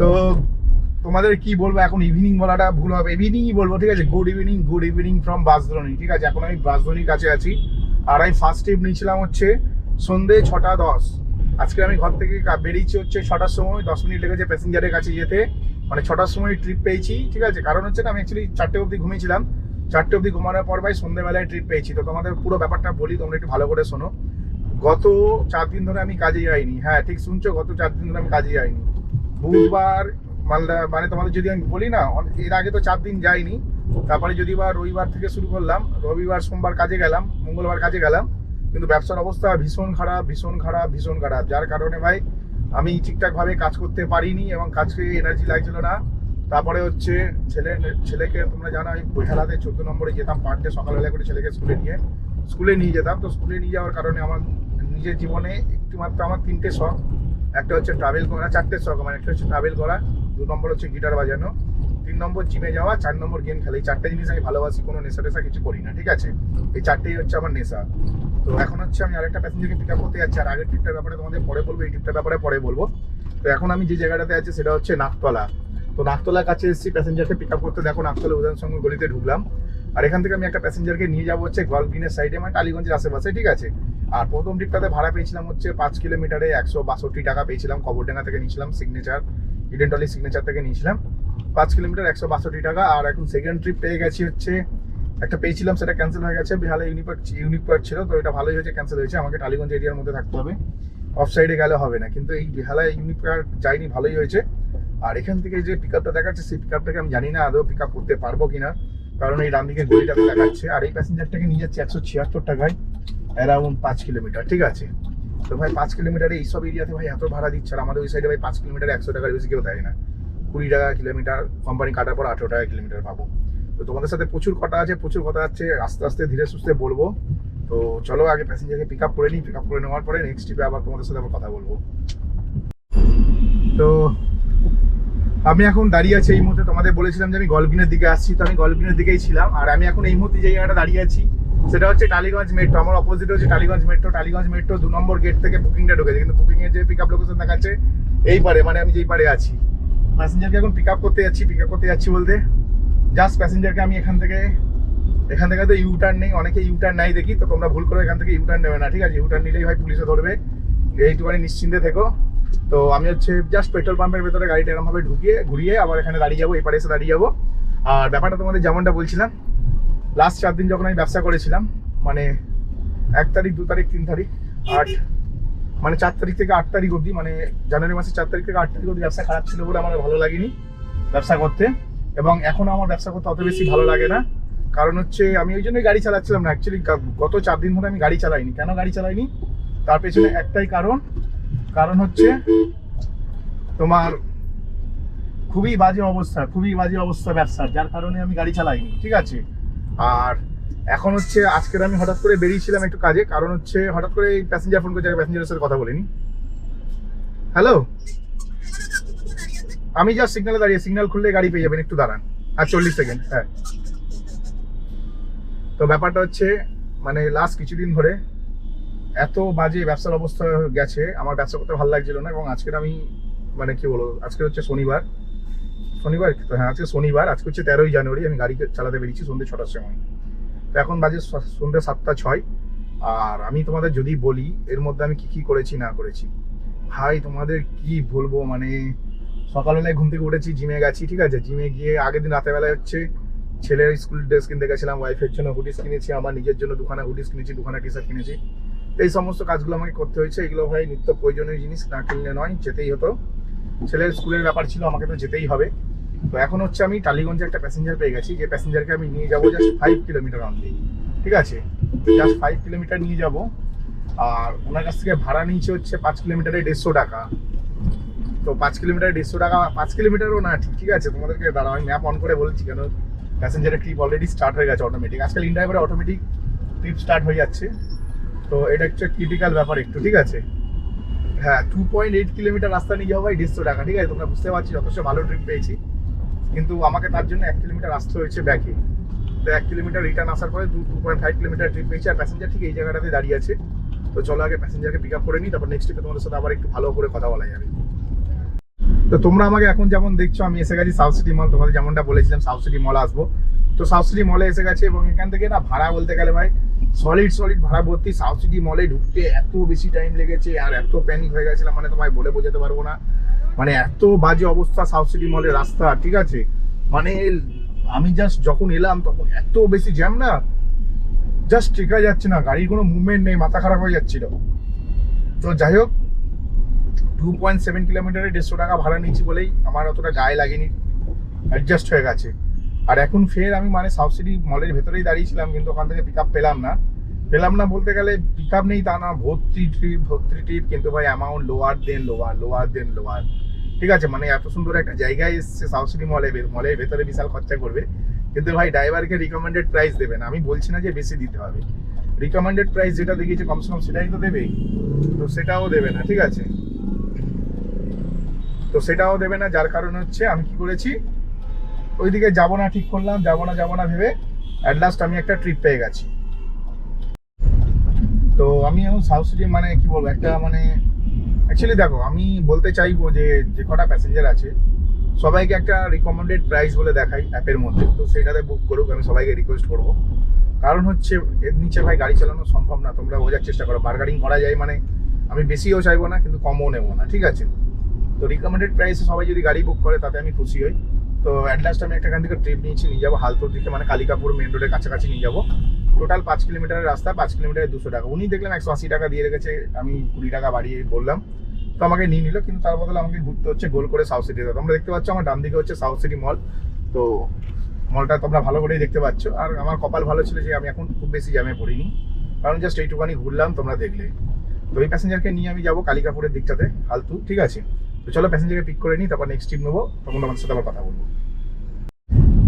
তো তোমাদের কি বলব, এখন ইভিনিং বলাটা ভুল হবে। ইভিনিংই বলব, ঠিক আছে? Good evening good evening from বাসধনী ঠিক আছে? এখন আমি বাসধনীর কাছে আছি। আর আমি ফার্স্ট ট্রিপ নিয়েছিলাম হচ্ছে সন্ধে ছটা দশ। আজকে আমি ঘর থেকে বেরিয়েছি হচ্ছে ছটার সময়, দশ মিনিট লেগেছে প্যাসেঞ্জারের কাছে যেতে। মানে ছটার সময় ট্রিপ পেয়েছি, ঠিক আছে? কারণ হচ্ছে না, আমি অ্যাকচুয়ালি চারটে অবধি ঘুমিয়েছিলাম। চারটে অবধি ঘুমানোর পর ভাই সন্ধ্যেবেলায় ট্রিপ পেয়েছি। তো তোমাদের পুরো ব্যাপারটা বলি, তোমরা একটু ভালো করে শোনো। গত চার দিন ধরে আমি কাজে যাইনি। হ্যাঁ ঠিক শুনছো, গত চার দিন ধরে আমি কাজে যাইনি। বুধবার, মালদা মানে তোমাদের যদি আমি বলি না এর আগে তো চার দিন যাইনি, তারপরে যদি বা রবিবার থেকে শুরু করলাম, রবিবার, সোমবার কাজে গেলাম, মঙ্গলবার কাজে গেলাম, কিন্তু ব্যবসার অবস্থা ভীষণ খারাপ ভীষণ খারাপ ভীষণ খারাপ। যার কারণে ভাই, আমি ঠিকঠাকভাবে কাজ করতে পারিনি এবং কাজকে এনার্জি লাগছিল না। তারপরে হচ্ছে, ছেলে, ছেলেকে তোমরা জানো, আমি বৈহালাতে চোদ্দ নম্বরে যেতাম পার ডে সকালবেলা করে ছেলেকে স্কুলে নিয়ে স্কুলে নিয়ে যেতাম। তো স্কুলে নিয়ে যাওয়ার কারণে আমার নিজের জীবনে একটু মাত্র আমার তিনটে শখ। একটা হচ্ছে ট্রাভেল করা চারটে শখ মানে একটা হচ্ছে ট্রাভেল করা দু নম্বর হচ্ছে গিটার বাজানো, তিন নম্বর জিমে যাওয়া, চার নম্বর গেম খেলা। এই চারটে জিনিস আমি ভালোবাসি, কোনো নেশা টেশা কিছু করি না, ঠিক আছে? এই চারটেই হচ্ছে আমার নেশা। তো এখন হচ্ছে আমি আরেকটা প্যাসেঞ্জারকে পিক আপ করতে যাচ্ছি, আর আগের ট্রিপটার ব্যাপারে তোমাদের পরে বলব, এই ট্রিপটার ব্যাপারে পরে বলব। তো এখন আমি যে জায়গাটাতে আছি সেটা হচ্ছে নাকতলা তো নাকতলার কাছে এসেছি প্যাসেঞ্জারকে পিক আপ করতে। দেখো নাকতলা উদাহরণ সঙ্গে গলিতে ঢুকলাম। আর এখান থেকে আমি একটা প্যাসেঞ্জারকে নিয়ে যাব হচ্ছে গলগ্রিনের সাইডে মানে টালিগঞ্জের আশেপাশে, ঠিক আছে? আর প্রথম ট্রিপটাতে ভাড়া পেয়েছিলাম হচ্ছে পাঁচ কিলোমিটারে একশো বাষট্টি টাকা পেয়েছিলাম, কবরডাঙ্গা থেকে নিয়েছিলাম সিগনেচার ইডেন্টলি সিগনেচার থেকে নিয়েছিলাম। পাঁচ কিলোমিটার একশো বাষট্টি টাকা, আর এখন সেকেন্ড ট্রিপ পেয়ে গেছি হচ্ছে, একটা পেয়েছিলাম, সেটা ক্যান্সেল হয়ে গেছে, বিহালে ইউনিপার্ক ইউনিপার্ক ছিল, তো এটা ভালোই হয়েছে ক্যান্সেল হয়েছে, আমাকে টালিগঞ্জ এরিয়ার মধ্যে থাকতে হবে। অফ সাইডে গেলে হবে না, কিন্তু এই বিহালায় ইউনিপার্ক যাইনি, ভালোই হয়েছে। আর এখান থেকে যে পিক আপটা দেখাচ্ছে, সেই পিক আপটাকে আমি জানি না, আদৌ পিক আপ করতে পারব কিনা। কারণ এই ডান দিকে গলিটাতে দেখাচ্ছে, আর এই প্যাসেঞ্জারটাকে নিয়ে যাচ্ছে একশো ছিয়াত্তর টাকায় অ্যারাউন্ড পাঁচ কিলোমিটার, ঠিক আছে? তো ভাই, পাঁচ কিলোমিটারে এইসব এরিয়াতে ভাই এত ভাড়া দিচ্ছে, আর আমাদের ওই সাইডে ভাই পাঁচ কিলোমিটার একশো টাকার বেশি কেউ দেয় না। কুড়ি টাকা কিলোমিটার কোম্পানি কাটার পর আঠেরো টাকা কিলোমিটার পাবো। তো তোমাদের সাথে প্রচুর কথা আছে, প্রচুর কথা আছে, আস্তে আস্তে ধীরে সুস্থে বলব। তো চলো আগে প্যাসেঞ্জারকে পিক আপ করে নিই পিক আপ করে নেওয়ার পরে নেক্সট ট্রিপে আবার তোমাদের সাথে আবার কথা বলব। তো আমি এখন দাঁড়িয়ে আছি এই মুহূর্তে। তোমাদের বলেছিলাম যে আমি গলবিনের দিকে আসছি, তো আমি গলবিনের দিকেই ছিলাম। আর আমি এখন এই মুহূর্তে যে জায়গাটা দাঁড়িয়ে আছি, সেটা হচ্ছে টালিগঞ্জ মেট্রো আমার অপোজিট হচ্ছে টালিগঞ্জ মেট্রো টালিগঞ্জ মেট্রো দু নম্বর গেট থেকে বুকিংটা ঢুকেছে। কিন্তু বুকিং এর যে পিক আপ লোকেশন দেখাচ্ছে, এই পারে মানে আমি যেই পারে আছি। প্যাসেঞ্জারকে এখন পিক আপ করতে যাচ্ছি পিক আপ করতে যাচ্ছি বলতে জাস্ট প্যাসেঞ্জারকে আমি এখান থেকে এখান থেকে তো ইউটার্ন নেই, অনেকে ইউটার্ন নাই দেখি, তো তোমরা ভুল করে এখান থেকে ইউটার্ন নেবে না, ঠিক আছে? ইউটার্ন নিলেই ভাই পুলিশে ধরবে। এইটুখানি নিশ্চিন্তে থেকো। তো আমি হচ্ছে জাস্ট পেট্রোল পাম্পের ভেতরে গাড়িটা এরকমভাবে ঢুকিয়ে, ঘুরিয়ে আবার এখানে দাঁড়িয়ে যাব, এপারে এসে দাঁড়িয়ে যাব। আর ব্যাপারটা তোমাদের যেমনটা বলছিলাম লাস্ট চার দিন যখন আমি ব্যবসা করেছিলাম মানে এক তারিখ, দু তারিখ, তিন তারিখ, আট মানে চার তারিখ থেকে আট তারিখ অবধি মানে জানুয়ারি মাসের চার তারিখ থেকে আট তারিখ অবধি ব্যবসা খারাপ ছিল বলে আমার ভালো লাগেনি ব্যবসা করতে। এবং এখনও আমার ব্যবসা করতে অত বেশি ভালো লাগে না। কারণ হচ্ছে আমি ওই জন্যই গাড়ি চালাচ্ছিলাম না অ্যাকচুয়ালি গত চার দিন ধরে আমি গাড়ি চালাইনি। কেন গাড়ি চালাইনি? তার পেছনে একটাই কারণ কারণ হচ্ছে তোমার খুবই বাজে অবস্থা, খুবই বাজে অবস্থা ব্যবসার যার কারণে আমি গাড়ি চালাইনি, ঠিক আছে? আর এখন হচ্ছে আজকের আমি হঠাৎ করে বেরিয়েছিলাম একটু কাজে, কারণ হচ্ছে হঠাৎ করে প্যাসেঞ্জার ফোন করছে প্যাসেঞ্জারের সাথে কথা বলিনি। হ্যালো আমি যা সিগনালে দাঁড়িয়ে সিগনাল খুললে গাড়ি পেয়ে যাবেন, একটু দাঁড়ান। আর চল্লিশ সেকেন্ড হ্যাঁ। তো ব্যাপারটা হচ্ছে মানে লাস্ট কিছুদিন ধরে এত বাজে ব্যবসার অবস্থা গেছে, আমার ব্যবসা করতে ভালো লাগছিল না এবং আজকের আমি মানে কি বলব, আজকে হচ্ছে শনিবার। শনিবার? হ্যাঁ আজকে শনিবার, আজকে হচ্ছে তেরোই জানুয়ারি, আমি গাড়ি চালাতে বেরিয়েছি সন্ধ্যে ছটার সময়। তো এখন বাজে সন্ধ্যে সাতটা ছয়। আর আমি তোমাদের যদি বলি, এর মধ্যে আমি কি কি করেছি, না করেছি? ভাই তোমাদের কি বলব মানে সকালবেলায় ঘুম থেকে উঠেছি, জিমে গেছি, ঠিক আছে? জিমে গিয়ে আগের দিন রাতের বেলায় হচ্ছে ছেলের স্কুল ড্রেস কিনতে গেছিলাম ওয়াইফের জন্য হুডিস কিনেছি, আমার নিজের জন্য দুখানা হুডিস কিনেছি, দুখানা টি শার্ট কিনেছি। এই সমস্ত কাজগুলো আমাকে করতে হয়েছে, এগুলো ভাই নিত্য প্রয়োজনীয় জিনিস, না কিনলে নয়, যেতেই হতো। ছেলের স্কুলের ব্যাপার ছিল, আমাকে তো যেতেই হবে। তো এখন হচ্ছে আমি টালিগঞ্জে একটা প্যাসেঞ্জার পেয়ে গেছি, যে প্যাসেঞ্জারকে আমি নিয়ে যাব জাস্ট ফাইভ কিলোমিটার অনলি ঠিক আছে? জাস্ট ফাইভ কিলোমিটার নিয়ে যাব। আর ওনার কাছ থেকে ভাড়া নিয়েছে হচ্ছে পাঁচ কিলোমিটারে দেড়শো টাকা। তো পাঁচ কিলোমিটার দেড়শো টাকা, পাঁচ কিলোমিটারও না, ঠিক ঠিক আছে, তোমাদেরকে দাঁড়াও, আমি ম্যাপ অন করে বলছি কেন? প্যাসেঞ্জারের ট্রিপ অলরেডি স্টার্ট হয়ে গেছে অটোমেটিক আজকাল ইন্ড্রাইভারে অটোমেটিক ট্রিপ স্টার্ট হয়ে যাচ্ছে। তো এটা হচ্ছে ক্রিটিক্যাল ব্যাপার একটু, ঠিক আছে? হ্যাঁ টু পয়েন্ট এইট কিলোমিটার রাস্তা নিয়ে যাব ভাই দেড়শো টাকা, ঠিক আছে? তোমরা বুঝতে পারছি যথেষ্ট ভালো ট্রিপ পেয়েছি। কিন্তু আমাকে তার জন্য এক কিলোমিটার আসতে হয়েছে ব্যাকে তো এক কিলোমিটার রিটার্ন আসার পরে দু two point five kilometre trip পেয়েছি, আর প্যাসেঞ্জার ঠিক এই জায়গাটাতে দাঁড়িয়ে আছে। তো চলো আগে প্যাসেঞ্জারকে পিক আপ করে নিই, তারপর নেক্সট ট্রিপে তোমাদের সাথে আবার একটু ভালো করে কথা বলা যাবে। তো তোমরা আমাকে এখন যেমন দেখছ, আমি এসে গেছি সাউথ সিটি মল তোমাদের যেমনটা বলেছিলাম সাউথ সিটি মল আসব। তো সাউথ সিটি মলে এসে গেছে এবং এখান থেকে না ভাড়া বলতে গেলে ভাই সলিড সলিড ভাড়া ভর্তি সাউথ সিটি মলে ঢুকতে এত বেশি টাইম লেগেছে আর এত প্যানিক হয়ে গেছিলাম মানে তোমায় বলে বোঝাতে পারব না। মানে এত বাজে অবস্থা সাউথ সিটি মলের রাস্তা, ঠিক আছে? মানে আমি জাস্ট যখন এলাম তখন এত বেশি জ্যাম না। জাস্ট টেকা যাচ্ছে না, গাড়ির কোনো মুভমেন্ট নেই, মাথা খারাপ হয়ে যাচ্ছিল। তো যাই হোক টু পয়েন্ট সেভেন কিলোমিটারে দেড়শো টাকা ভাড়া নিয়েছি বলেই আমার অতটা গায়ে লাগেনি। অ্যাডজাস্ট হয়ে গেছে। আর এখন ফের আমি মানে সিটি মলের ভেতরেই দাঁড়িয়েছিলাম, কিন্তু ওখান থেকে পিক পেলাম না। পেলাম না বলতে গেলে পিক নেই তা না, ভর্তি ট্রিপ ভর্তি ট্রিপ কিন্তু ভাই amount lower then lower lower then lower ঠিক আছে মানে এত সুন্দর একটা জায়গায় এসছে সিটি মলে মলের ভেতরে বিশাল খরচা করবে। কিন্তু ভাই ড্রাইভারকে রিকমেন্ডেড প্রাইস দেবে না। আমি বলছি না যে বেশি দিতে হবে। রিকমেন্ডেড প্রাইস যেটা দেখিয়েছে কমসে কম সেটাই তো দেবেই। তো সেটাও দেবে না, ঠিক আছে? তো সেটাও দেবে না, যার কারণ হচ্ছে আমি কি করেছি? ওইদিকে যাব না, ঠিক করলাম, যাব না যাব না ভেবে অ্যাট লাস্ট আমি একটা ট্রিপ পেয়ে গেছি। তো আমি এখন সাউথ সিটি মানে কি বলব, একটা মানে অ্যাকচুয়ালি দেখো, আমি বলতে চাইব যে যে কটা প্যাসেঞ্জার আছে, সবাইকে একটা রিকমেন্ডেড প্রাইস বলে দেখাই অ্যাপের মধ্যে। তো সেটাতে বুক করুক, আমি সবাইকে রিকোয়েস্ট করব। কারণ হচ্ছে, এর নিচে ভাই গাড়ি চালানো সম্ভব না, তোমরা বোঝার চেষ্টা করো। বার্গারিং করা যায় মানে আমি বেশিও চাইব না, কিন্তু কমও নেব না, ঠিক আছে? তো রিকমেন্ডেড প্রাইসে সবাই যদি গাড়ি বুক করে, তাতে আমি খুশি হই। তো অ্যাট লাস্ট আমি একটা এখান থেকে ট্রিপ নিয়েছি, নিয়ে যাব হালতোর দিকে মানে কালিকাপুর মেন রোডের কাছাকাছি নিয়ে যাব। টোটাল পাঁচ কিলোমিটারের রাস্তা, পাঁচ কিলোমিটারে দুশো টাকা। উনি দেখলাম একশো আশি টাকা দিয়ে রেখেছে, আমি কুড়ি টাকা বাড়িয়ে বললাম। তো আমাকে নিয়ে নিল, কিন্তু তার বদলে আমাকে ঘুরতে হচ্ছে গোল করে সাউথ সিটিতে তোমরা দেখতে পাচ্ছ আমার ডান দিকে হচ্ছে সাউথ সিটি মল তো মলটা তোমরা ভালো করেই দেখতে পাচ্ছ। আর আমার কপাল ভালো ছিল যে আমি এখন খুব বেশি জ্যামে পড়িনি। কারণ জাস্ট এইটুখানি ঘুরলাম, তোমরা দেখলে। তো এই প্যাসেঞ্জারকে নিয়ে আমি যাব কালিকাপুরের দিকটাতে, হালতু, ঠিক আছে? তো চলো প্যাসেঞ্জারকে পিক করে নিই, তারপর নেক্সট ট্রিপ নেব, তখন তোমাদের সাথে আবার কথা বলব।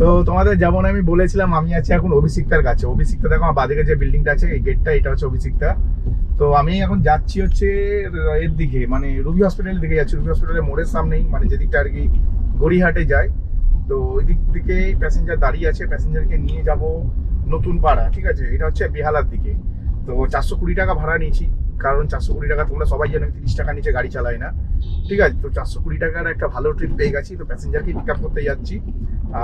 তো তোমাদের যেমন আমি বলেছিলাম, আমি আছি এখন অভিষিক্তার কাছে। অভিষিক্তা দেখো, আমার বাদিকে যে বিল্ডিংটা আছে, এই গেটটা এটা হচ্ছে অভিষিক্তা। তো আমি এখন যাচ্ছি হচ্ছে এর দিকে মানে রুবি হসপিটালের দিকে যাচ্ছি। রুবি হসপিটালের মোড়ের সামনেই মানে যেদিকটা আর কি গড়িহাটে যায়। তো ওই দিক থেকে প্যাসেঞ্জার দাঁড়িয়ে আছে প্যাসেঞ্জারকে নিয়ে যাব নতুন পাড়া, ঠিক আছে? এটা হচ্ছে বেহালার দিকে। তো চারশো কুড়ি টাকা ভাড়া নিয়েছি। কারণ চারশো কুড়ি টাকা তোমরা সবাই জানো, তিরিশ টাকা নিচে গাড়ি চালাই না। ঠিক আছে, তো চারশো কুড়ি টাকার একটা ভালো ট্রিপ পেয়ে গেছি, তো প্যাসেঞ্জারকে পিক আপ করতে যাচ্ছি।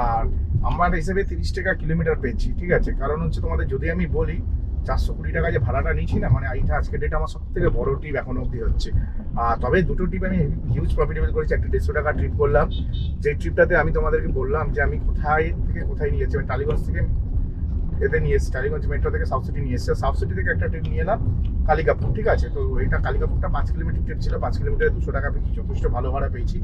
আর আমার হিসেবে তিরিশ টাকা কিলোমিটার পেয়েছি, ঠিক আছে? কারণ হচ্ছে তোমাদের যদি আমি বলি, চারশো কুড়ি টাকা যে ভাড়াটা নিয়েছি না মানে এইটা আজকে ডেট আমার সব থেকে বড় ট্রিপ এখনও অবধি হচ্ছে। আর তবে দুটো ট্রিপ আমি হিউজ প্রফিটেবল করেছি, একটা দেড়শো টাকা ট্রিপ করলাম। যে ট্রিপটাতে আমি তোমাদেরকে বললাম যে আমি কোথায় থেকে কোথায় নিয়ে যাচ্ছি আমি টালিগঞ্জ থেকে এতে নিয়ে এসেছি। টালিগঞ্জ মেট্রো থেকে সাউথ সিটি নিয়ে এসেছে। সাউথ সিটি থেকে একটা ট্রিপ নিয়ে এলাম, কালিকাপুর, ঠিক আছে? তো এটা কালিকাপুরটা পাঁচ কিলোমিটার ট্রিপ ছিল। পাঁচ কিলোমিটারে দুশো টাকা পেয়েছি যথেষ্ট ভালো ভাড়া পেয়েছি।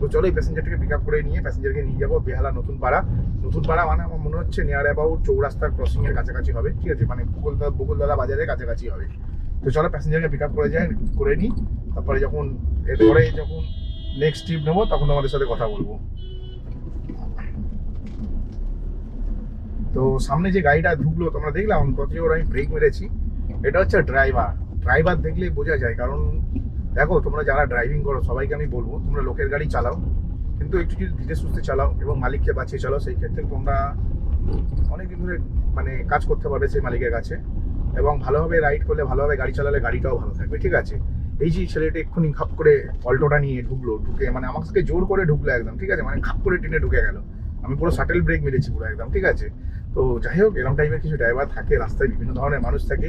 তো চলো এই প্যাসেঞ্জারটাকে পিক আপ করে নিয়ে প্যাসেঞ্জারকে নিয়ে যাব বেহালা নতুন পাড়া। নতুন পাড়া মানে আমার মনে হচ্ছে নিয়ার অ্যাবাউট চৌরাস্তার ক্রসিং এর কাছাকাছি হবে, ঠিক আছে? মানে বকুলদা বকুলতলা বাজারের কাছাকাছি হবে। তো চলো প্যাসেঞ্জারকে পিক আপ করে যাই করে নিই। তারপরে যখন, এরপরে যখন নেক্সট ট্রিপ নেব, তখন তোমাদের সাথে কথা বলব। তো সামনে যে গাড়িটা ঢুকলো, তোমরা দেখলাম কত জোর আমি ব্রেক মেরেছি। এটা হচ্ছে ড্রাইভার ড্রাইভার দেখলে বোঝা যায়, কারণ দেখো, তোমরা যারা ড্রাইভিং করো, সবাইকে আমি বলব, তোমরা লোকের গাড়ি চালাও। কিন্তু একটু যদি ধীরে সুস্থে চালাও এবং মালিককে বাঁচিয়ে চালাও সেই ক্ষেত্রে তোমরা অনেকদিন ধরে মানে কাজ করতে পারবে সেই মালিকের কাছে। এবং ভালোভাবে রাইড করলে, ভালোভাবে গাড়ি চালালে গাড়িটাও ভালো থাকবে, ঠিক আছে? এই যে ছেলেটা এক্ষুনি খাপ করে অল্টোটা নিয়ে ঢুকলো, ঢুকে মানে আমার আমাকে জোর করে ঢুকলো একদম, ঠিক আছে? মানে খাপ করে টেনে ঢুকে গেল। আমি পুরো শাটেল ব্রেক মেরেছি পুরো একদম, ঠিক আছে? তো যাই হোক এরকম টাইপের কিছু ড্রাইভার থাকে, রাস্তায় বিভিন্ন ধরনের মানুষ থাকে,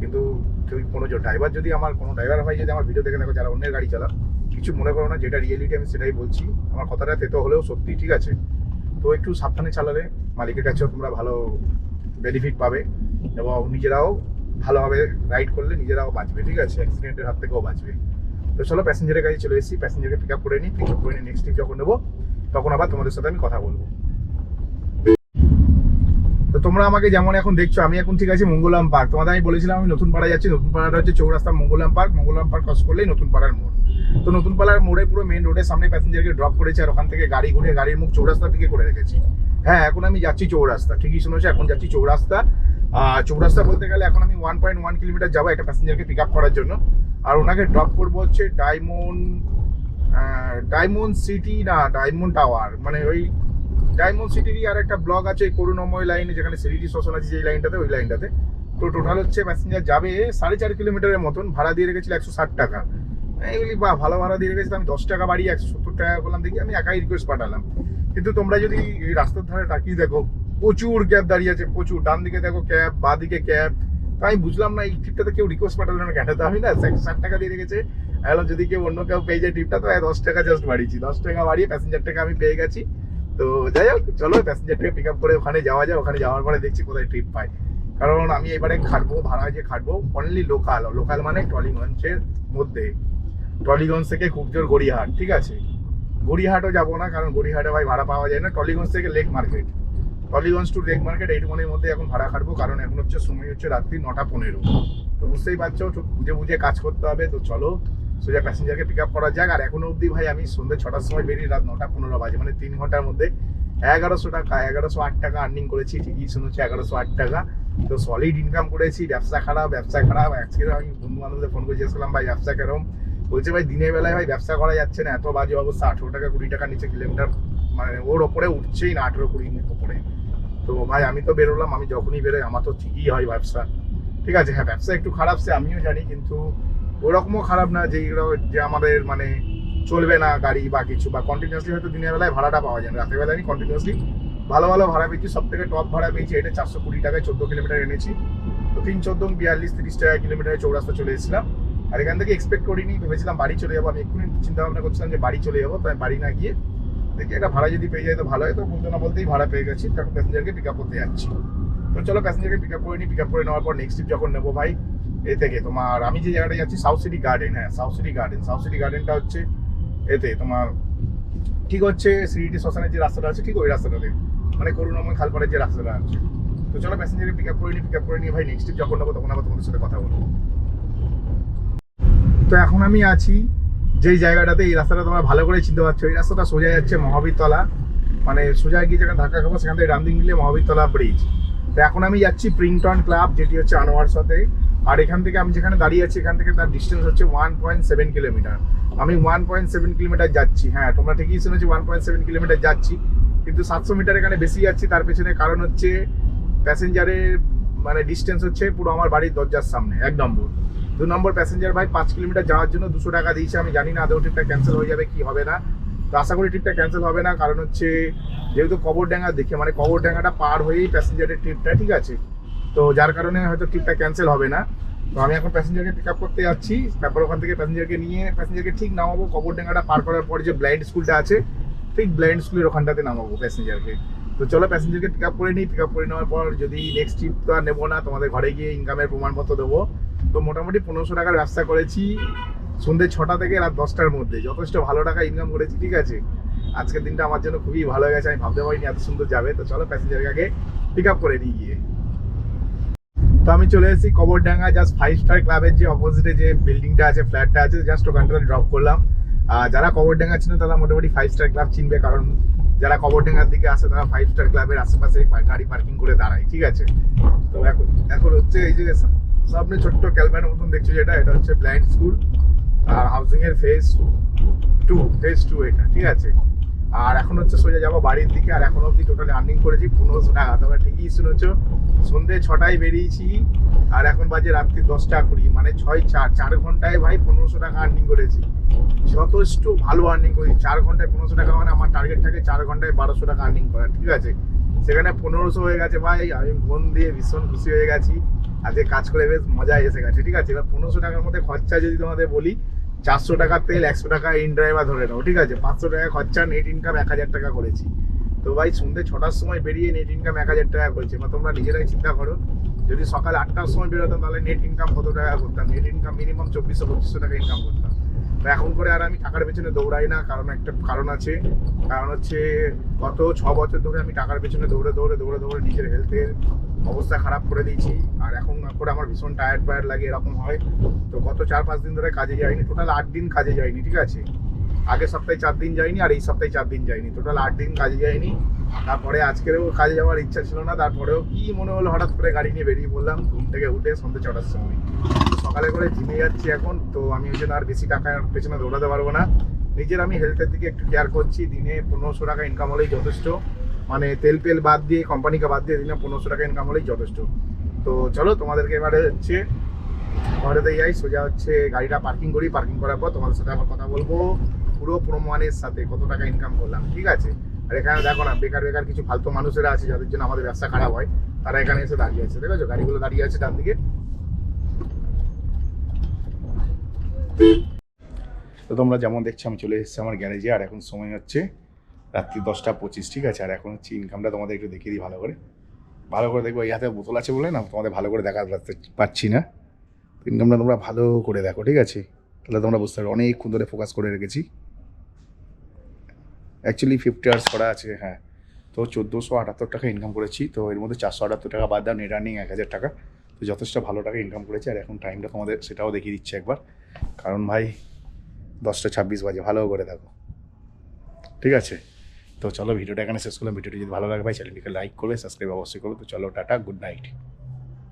কিন্তু কেউ কোনো ড্রাইভার যদি আমার, কোনো ড্রাইভার ভাই যদি আমার ভিডিও দেখে দেখো যারা অন্যের গাড়ি চালা কিছু মনে করো না, যেটা রিয়েলিটি আমি সেটাই বলছি। আমার কথাটা তেতো হলেও সত্যি ঠিক আছে। তো একটু সাবধানে চালালে মালিকের কাছেও তোমরা ভালো বেনিফিট পাবে এবং নিজেরাও ভালোভাবে রাইড করলে নিজেরাও বাঁচবে, ঠিক আছে? অ্যাক্সিডেন্টের হাত থেকেও বাঁচবে। তো চলো প্যাসেঞ্জারের কাছে চলে এসেছি প্যাসেঞ্জারকে পিক আপ করে নিই পিক আপ করে নিই নেক্সট ট্রিপ যখন নেব, তখন আবার তোমাদের সাথে আমি কথা বলব। তোমরা আমাকে যেমন এখন দেখছ, আমি এখন ঠিক আছে মঙ্গলাম পার্ক। তোমাদের আমি বলেছিলাম আমি নতুন পাড়া যাচ্ছি, নতুন পাড়াটা হচ্ছে Chowrasta Mangalam park. Mangalam park cross করলেই নতুন পাড়ার মোড়। তো নতুন পাড়ার মোড়ে পুরো মেন রোডের সামনে প্যাসেঞ্জারকে ড্রপ করেছে আর ওখান থেকে গাড়ি ঘুরে গাড়ির মুখ চৌরাস্তার দিকে করে রেখেছি। হ্যাঁ এখন আমি যাচ্ছি চৌরাস্তা, ঠিকই শুনেছো, এখন যাচ্ছি চৌরাস্তা। চৌরাস্তা বলতে গেলে এখন আমি ওয়ান পয়েন্ট ওয়ান কিলোমিটার যাব একটা প্যাসেঞ্জারকে পিক আপ করার জন্য। আর ওনাকে ড্রপ করব হচ্ছে ডায়মন্ড ডায়মন্ড সিটি না ডায়মন্ড টাওয়ার মানে ওই ডায়মন্ড সিটিরই আর একটা ব্লক আছে, করুণাময় লাইনে যেখানে সিরিটি শ্মশান আছে যে লাইনটাতে ওই লাইনটাতে তো টোটাল হচ্ছে প্যাসেঞ্জার যাবে সাড়ে চার কিলোমিটারের মতন, ভাড়া দিয়ে রেখেছিল একশো ষাট টাকা। এগুলি বা ভালো ভাড়া দিয়ে রেখেছিলাম আমি দশ টাকা বাড়িয়ে একশো সত্তর টাকা বললাম, দেখি আমি একাই রিকোয়েস্ট পাঠালাম। কিন্তু তোমরা যদি রাস্তার ধারে তাকিয়ে দেখো, প্রচুর ক্যাব দাঁড়িয়ে আছে, প্রচুর। ডান দিকে দেখো ক্যাব বা দিকে ক্যাব আমি বুঝলাম না, এই ট্রিপটাতে কেউ রিকোয়েস্ট পাঠালো না, কেন? আমি না ষাট টাকা দিয়ে রেখেছে। এখন যদি কেউ অন্য কেউ পেয়ে যায় ট্রিপটা তো দশ টাকা জাস্ট বাড়িয়েছি। দশ টাকা বাড়িয়ে প্যাসেঞ্জার টাকা আমি পেয়ে গেছি। তো যাই হোক, চলো প্যাসেঞ্জারটাকে পিক আপ করে ওখানে যাওয়া যায়। ওখানে যাওয়ার পরে দেখছি কোথায় ট্রিপ পাই কারণ আমি এবারে খাটবো, ভাড়া যে খাটবো অনলি লোকাল লোকাল মানে টলিগঞ্জের মধ্যে। টলিগঞ্জ থেকে খুব জোর গড়িয়াহাট, ঠিক আছে? গড়িয়াহাটও যাব না, কারণ গড়িয়াহাটে ভাই ভাড়া পাওয়া যায় না। টলিগঞ্জ থেকে Lake Market Tollygunge to Lake Market এইটুকুনের মধ্যে এখন ভাড়া খাটবো, কারণ এখন হচ্ছে সময় হচ্ছে রাত্রি নটা পনেরো। তো বুঝতেই পারছ বুঝে বুঝে কাজ করতে হবে, তো চলো। সোজা প্যাসেঞ্জারকে পিক আপ করা যাক, আর এখনও অবধি ভাই আমি সন্ধ্যে ছটার সময় বেরিয়ে রাত নটা পনেরো বাজে মানে তিন ঘণ্টার মধ্যে এগারোশো টাকা, এগারোশো আট টাকা আর্নিং করেছি, ঠিকই শুনেছি, এগারোশো আট টাকা। তো সলিড ইনকাম করেছি, ব্যবসা খারাপ ব্যবসা খারাপ। আজকে আমি বন্ধু বান্ধবদের ফোন করে জিজ্ঞেস করলাম, ভাই, ব্যবসা কেরম? বলছে, ভাই, দিনের বেলায় ভাই ব্যবসা করা যাচ্ছে না, এত বাজে অবস্থা, আঠেরো টাকা কুড়ি টাকা নিচে কিলোমিটার মানে ওর ওপরে উঠছেই না আঠেরো কুড়ি ওপরে। তো ভাই, আমি তো বেরোলাম, আমি যখনই বেরোই, আমার তো ঠিকই হয় ব্যবসা। ঠিক আছে হ্যাঁ ব্যবসা একটু খারাপ সে, আমিও জানি, কিন্তু ওরকমও খারাপ না যে যে আমাদের মানে চলবে না গাড়ি বা কিছু বা কন্টিনিউসলি হয়তো দিনের বেলায় ভাড়াটা পাওয়া যায় না। রাতের বেলায় আমি কন্টিনিউসলি ভালো ভালো ভাড়া পেয়েছি। সব থেকে টপ ভাড়া পেয়েছি এটা চারশো কুড়ি টাকায়, চোদ্দ কিলোমিটার এনেছি। তো তিন চোদ্দ বিয়াল্লিশ তিরিশ টাকা কিলোমিটারে চৌরাস্তা চলে এসেছিলাম। আর এখান থেকে এক্সপেক্ট করিনি, ভেবেছিলাম বাড়ি চলে যাব। আমি এক্ষুনি চিন্তা ভাবনা করছিলাম যে বাড়ি চলে যাব, তাই বাড়ি না গিয়ে দেখি একটা ভাড়া যদি পেয়ে যায় তো ভালো হয়। তো বলতে না বলতেই ভাড়া পেয়ে গেছি। তখন প্যাসেঞ্জারকে পিক আপ করতে যাচ্ছি। তো চলো প্যাসেঞ্জারকে পিক আপ করে নিই পিক আপ করে নেওয়ার পর নেক্সট ট্রিপ যখন নেব ভাই এ থেকে তোমার, আমি যে জায়গাটা যাচ্ছি সাউথ সিটি গার্ডেন হ্যাঁ South City Garden South City গার্ডেনটা হচ্ছে এতে তোমার, ঠিক হচ্ছে সিটি শ্মশানের যে রাস্তাটা আছে, ঠিক ওই রাস্তাটাতে। মানে করুণাময় খালপাড়ের যে রাস্তাটা আছে। তো চলো প্যাসেঞ্জারকে পিক আপ করে নিই পিক আপ করে নিয়ে ভাই নেক্সট যখন নেব তখন আবার তোমাদের সাথে কথা বলব। তো এখন আমি আছি যেই জায়গাটাতে, এই রাস্তাটা তোমরা ভালো করে চিনতে পারছ। এই রাস্তাটা সোজা যাচ্ছে মহাবীরতলা। মানে সোজা গিয়ে যেখানে ধাক্কা খাব, সেখান থেকে রামদিন মিলে মহাবীরতলা ব্রিজ তো এখন আমি যাচ্ছি প্রিন্টন ক্লাব যেটি হচ্ছে আনোয়ার সাথে আর এখান থেকে আমি যেখানে দাঁড়িয়ে আছি, এখান থেকে তার ডিস্টেন্স হচ্ছে ওয়ান পয়েন্ট সেভেন কিলোমিটার আমি ওয়ান পয়েন্ট সেভেন কিলোমিটার যাচ্ছি হ্যাঁ তোমরা ঠিকই শুনেছি ওয়ান পয়েন্ট সেভেন কিলোমিটার যাচ্ছি। কিন্তু সাতশো মিটার এখানে বেশি যাচ্ছি, তার পেছনে কারণ হচ্ছে প্যাসেঞ্জারের মানে ডিস্টেন্স হচ্ছে পুরো আমার বাড়ির দরজার সামনে, এক নম্বর। দু নম্বর প্যাসেঞ্জার ভাই পাঁচ কিলোমিটার যাওয়ার জন্য দুশো টাকা দিয়েছে, আমি জানি না আদৌ ট্রিপটা ক্যান্সেল হয়ে যাবে কি হবে না। তো আশা করি ট্রিপটা ক্যান্সেল হবে না, কারণ হচ্ছে যেহেতু কবরডাঙ্গা দেখে মানে কবর কবরডাঙ্গাটা পার হয়েই প্যাসেঞ্জারের ট্রিপটা ঠিক আছে? তো যার কারণে হয়তো ট্রিপটা ক্যান্সেল হবে না। তো আমি এখন প্যাসেঞ্জারকে পিক আপ করতে যাচ্ছি। তারপর ওখান থেকে প্যাসেঞ্জারকে নিয়ে প্যাসেঞ্জারকে ঠিক নামাবো। কবরডাঙ্গাটা পার করার পর যে ব্লাইন্ড স্কুলটা আছে, ঠিক ব্লাইন্ড স্কুলের ওখানটাতে নামাবো প্যাসেঞ্জারকে তো চলো প্যাসেঞ্জারকে পিক আপ করে নিই। পিক আপ করে নেওয়ার পর যদি নেক্সট ট্রিপ তো আর নেব না, তোমাদের ঘরে গিয়ে ইনকামের প্রমাণপত্র দেবো। তো মোটামুটি পনেরোশো টাকার ব্যবসা করেছি। সন্ধ্যে ছটা থেকে রাত দশটার মধ্যে। যথেষ্ট ভালো টাকা ইনকাম করেছি, ঠিক আছে? আজকের দিনটা আমার জন্য খুবই ভালো হয়ে গেছে। আমি ভাবতে পারিনি এত সুন্দর যাবে। তো চলো প্যাসেঞ্জারকে আগে পিক আপ করে নিয়ে গিয়ে। তো আমি চলে এসেছি কবরডাঙ্গা জাস্ট ফাইভ স্টার ক্লাবের যে অপোজিটে যে বিল্ডিংটা আছে ফ্ল্যাটটা আছে জাস্ট ওখানটাতে ড্রপ করলাম। আর যারা কবরডাঙ্গা ছিল তারা মোটামুটি ফাইভ স্টার ক্লাব চিনবে, কারণ যারা কবরডাঙ্গার দিকে আসে, তারা ফাইভ স্টার ক্লাবের আশেপাশে গাড়ি পার্কিং করে দাঁড়ায়, ঠিক আছে? তো এখন এখন হচ্ছে এই যে সামনে ছোট্ট ক্যালম্যানের মতন দেখছ যেটা, এটা হচ্ছে ব্লাইন্ড স্কুল আর হাউসিং এর ফেজ টু ফেজ টু এটা, ঠিক আছে? আর এখন হচ্ছে সোজা যাব বাড়ির দিকে, আর এখন অব্দি টোটালি আর্নিং করেছি পনেরোশো টাকা তোমরা ঠিকই শুনেছো। সন্ধ্যে ছটায় বেরিয়েছি, আর এখন বাজে রাত্রি দশটা কুড়ি মানে ছয় চার চার ঘন্টায় ভাই পনেরোশো টাকা আর্নিং করেছি। যথেষ্ট ভালো আর্নিং করেছি, চার ঘন্টায় পনেরোশো টাকা মানে আমার টার্গেট থাকে চার ঘন্টায় বারোশো টাকা আর্নিং করা ঠিক আছে? সেখানে পনেরোশো হয়ে গেছে ভাই, আমি মন দিয়ে ভীষণ খুশি হয়ে গেছি, আজকে কাজ করে বেশ মজা এসে গেছে, ঠিক আছে? এবার পনেরোশো টাকার মধ্যে খরচা যদি তোমাদের বলি, চারশো টাকার তেল, একশো টাকা ইন ড্রাইভার ধরে নাও, ঠিক আছে? পাঁচশো টাকা খরচা নেট ইনকাম এক হাজার টাকা করেছি। তো ভাই সন্ধ্যে ছটার সময় বেরিয়ে নেট ইনকাম এক হাজার টাকা করছে। এবার তোমরা নিজেরাই চিন্তা করো, যদি সকাল আটটার সময় বেরোতাম তাহলে নেট ইনকাম কত টাকা করতাম? নেট ইনকাম মিনিমাম চব্বিশশো, পঁচিশশো টাকা ইনকাম করতাম। তো এখন করে আর আমি টাকার পেছনে দৌড়াই না, কারণ একটা কারণ আছে। কারণ হচ্ছে গত ছ বছর ধরে আমি টাকার পেছনে দৌড়ে দৌড়ে দৌড়ে দৌড়ে নিজের হেলথের অবস্থা খারাপ করে দিয়েছি। আর এখন করে আমার ভীষণ টায়ার্ড ফায়ার্ড লাগে, এরকম হয়। তো গত চার পাঁচ দিন ধরে কাজে যাইনি টোটাল আট দিন কাজে যাইনি, ঠিক আছে? আগের সপ্তাহে চার দিন যাইনি আর এই সপ্তাহে চার দিন যাইনি টোটাল আট দিন কাজে যাইনি তারপরে আজকেরও কাজে যাওয়ার ইচ্ছা ছিল না। তারপরেও কি মনে হলো হঠাৎ করে গাড়ি নিয়ে বেরিয়ে পড়লাম, ঘুম থেকে উঠে সন্ধ্যে ছটার সময়। সকালে করে জিমে যাচ্ছি এখন, তো আমি ওই জন্য আর বেশি টাকার পেছনে দৌড়াতে পারব না। নিজের আমি হেলথের দিকে একটু কেয়ার করছি। দিনে পনেরোশো টাকা ইনকাম হলেই যথেষ্ট। মানে তেল পেল বাদ দিয়ে কোম্পানিকে বাদ দিয়ে দিনে পনেরোশো টাকা ইনকাম হলেই যথেষ্ট। তো চলো, তোমাদেরকে এবারে হচ্ছে ঘরেতে যাই। সোজা হচ্ছে গাড়িটা পার্কিং করি। পার্কিং করার পর তোমাদের সাথে আবার কথা বলব। পুরো প্রমাণের সাথে কত টাকা ইনকাম করলাম, ঠিক আছে? আর এখানে দেখো না, বেকার বেকার কিছু ফালতু মানুষেরা আছে যাদের জন্য আমাদের ব্যবসা খারাপ হয়, তারা এখানে এসে দাঁড়িয়ে আছে দেখেছ গাড়িগুলো দাঁড়িয়ে আছে ডান দিকে। তো তোমরা যেমন দেখছ, আমি চলে এসেছি আমার গ্যারেজে, আর এখন সময় হচ্ছে রাত্রি দশটা পঁচিশ, ঠিক আছে? আর এখন হচ্ছে ইনকামটা তোমাদের একটু দেখিয়ে দিই ভালো করে। ভালো করে দেখব, এই হাতে বোতল আছে বলে না, তোমাদের ভালো করে দেখা পাচ্ছি না। ইনকামটা তোমরা ভালো করে দেখো, ঠিক আছে? তাহলে তোমরা বুঝতে পারবে, অনেকক্ষণ ধরে ফোকাস করে রেখেছি। অ্যাকচুয়ালি ফিফটি আওয়ার্স করা আছে হ্যাঁ। তো চোদ্দোশো আটাত্তর টাকা ইনকাম করেছি। তো এর মধ্যে চারশো আটাত্তর টাকা বাদ দাও নেট আর্নিং এক হাজার টাকা। তো যথেষ্ট ভালো টাকা ইনকাম করেছি, আর এখন টাইমটা তোমাদের সেটাও দেখিয়ে দিচ্ছি একবার। কারণ ভাই, দশটা ছাব্বিশ বাজে ভালো করে দেখো। ঠিক আছে? তো চলো, ভিডিওটা এখানে শেষ করলাম। ভিডিওটি যদি ভালো লাগে ভাই, চ্যানেলটিকে লাইক করবে সাবস্ক্রাইব অবশ্যই করবে। তো চলো, টাটা গুড নাইট